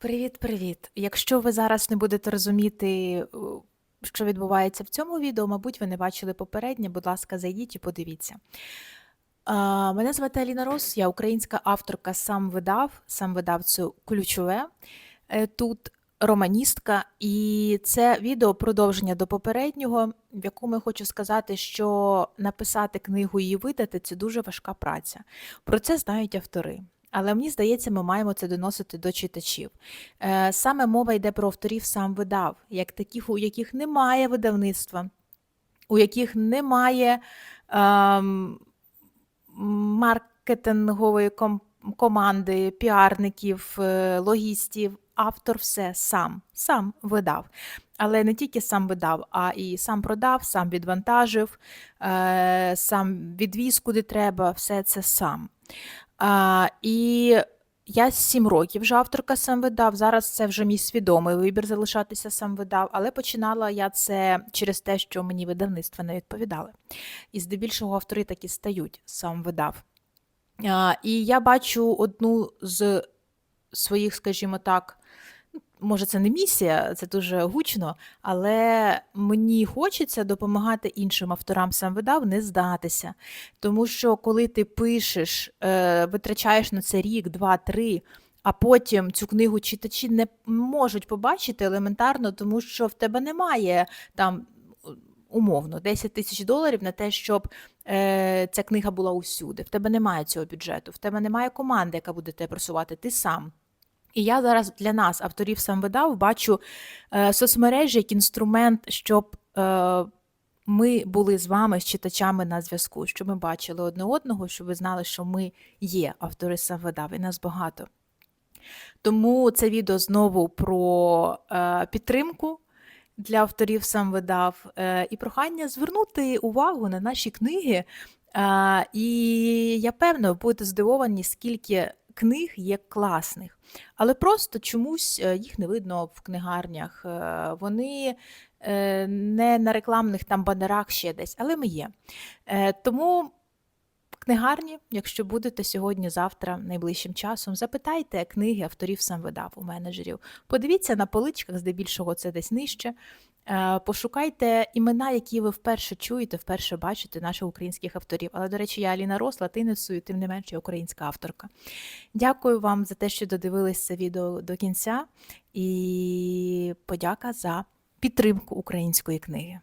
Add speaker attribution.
Speaker 1: Привіт-привіт! Якщо ви зараз не будете розуміти, що відбувається в цьому відео, мабуть, ви не бачили попереднє, будь ласка, зайдіть і подивіться. Мене звати Аліна Рос, я українська авторка сам видав, сам видав це ключове. Е, Тут романістка, і це відео продовження до попереднього, в якому я хочу сказати, що написати книгу і видати це дуже важка праця. Про це знають автори. Але мені здається, ми маємо це доносити до читачів. Е, Саме мова йде про авторів сам видав, як таких, у яких немає видавництва, у яких немає ем, маркетингової команди, піарників, е, логістів. Автор все сам, сам видав. Але не тільки сам видав, а і сам продав, сам відвантажив, е, сам відвіз куди треба, все це сам. А, і я сім років вже авторка сам видав. Зараз це вже мій свідомий вибір залишатися сам видав, але починала я це через те, що мені видавництва не відповідали. І здебільшого автори такі стають сам видав. А, і я бачу одну з своїх, скажімо так, може, це не місія, це дуже гучно, але мені хочеться допомагати іншим авторам сам видав не здатися. Тому що коли ти пишеш, е, витрачаєш на це рік, два, три. А потім цю книгу читачі не можуть побачити елементарно, тому що в тебе немає там умовно 10 тисяч доларів на те, щоб е, ця книга була усюди. В тебе немає цього бюджету, в тебе немає команди, яка буде тебе просувати, ти сам. І я зараз для нас, авторів сам видав, бачу е, соцмережі як інструмент, щоб е, ми були з вами, з читачами на зв'язку, щоб ми бачили одне одного, щоб ви знали, що ми є автори сам видав, і нас багато. Тому це відео знову про е, підтримку для авторів сам видав і прохання звернути увагу на наші книги. І я певна, ви будете здивовані, скільки книг є класних, але просто чомусь е, їх не видно в книгарнях. Е, Вони е, не на рекламних там банерах ще десь, але ми є. Тому книгарні, якщо будете сьогодні, завтра, найближчим часом, запитайте книги авторів сам видав у менеджерів. Подивіться на поличках, здебільшого це десь нижче. Е, Пошукайте імена, які ви вперше чуєте, вперше бачите наших українських авторів. Але, до речі, я Аліна Рос, латиницею, тим не менше, українська авторка. Дякую вам за те, що додивились це відео до кінця, і подяка за підтримку української книги.